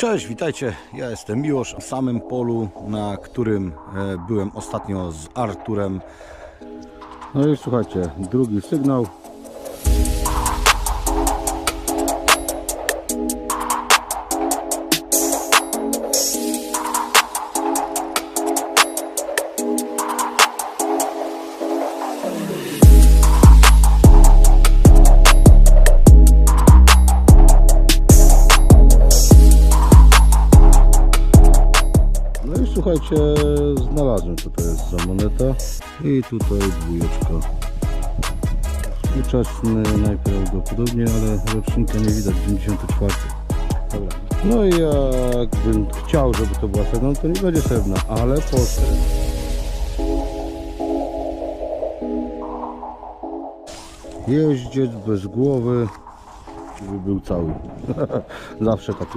Cześć, witajcie. Ja jestem Miłosz w samym polu, na którym e, byłem ostatnio z Arturem. No i słuchajcie, drugi sygnał. Słuchajcie, znalazłem co to jest za moneta. I tutaj dwójeczka. Współczesny najprawdopodobniej, ale rocznika nie widać, 94. Dobra. No i jakbym chciał, żeby to była srebrna, to nie będzie srebrna, ale potem. Jeździec bez głowy, żeby był cały. Zawsze tak